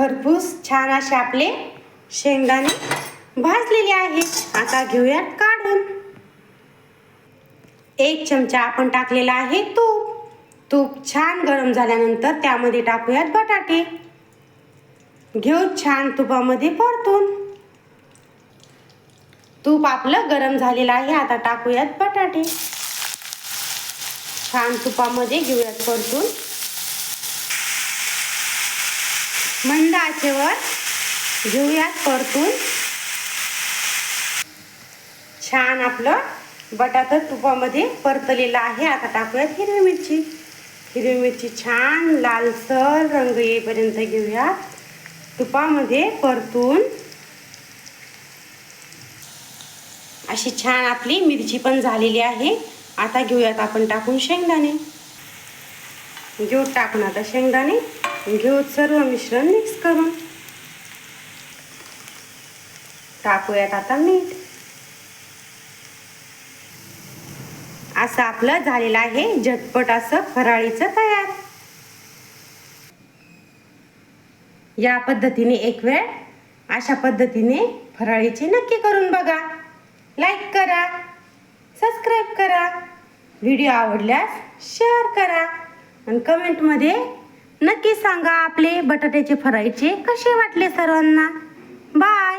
खरपूस छान असे आपले शेंगदाणे भाजलेले आहेत. आता घेऊयात काढून. एक चमचा आपण टाकलेला आहे तूप. तूप छान गरम झाल्यानंतर त्यामध्ये टाकूयात बटाटे. घेऊ छान तुपामध्ये परतून. तूप आपलं गरम झालेलं आहे. आता टाकूयात बटाटे. छान तुपामध्ये घेऊयात परतून. मंद आचेवर घेऊयात परतून. छान आपलं बटाटा तुपामध्ये परतलेलं आहे. आता टाकूयात हिरवी मिरची. हिरवी मिरची छान लालसर रंग येईपर्यंत घेऊयात. तुपामध्ये परतून. अशी छान आपली मिरची पण झालेली आहे. आता घेऊयात आपण टाकून शेंगदाणे. घेऊ टाकून आता शेंगदाणे. घेऊ सर्व मिश्रण मिक्स करून. टाकूयात आता मीठ. असं आपलं झालेलं आहे झटपट असं फराळीचं तयार. या पद्धतीने एक वेळ अशा पद्धतीने फराळीची नक्की करून बघा. लाईक करा सबस्क्राईब करा व्हिडिओ आवडल्यास शेअर करा आणि कमेंटमध्ये नक्की सांगा आपले बटाट्याचे फ्रायचे कसे वाटले सर्वांना? बाय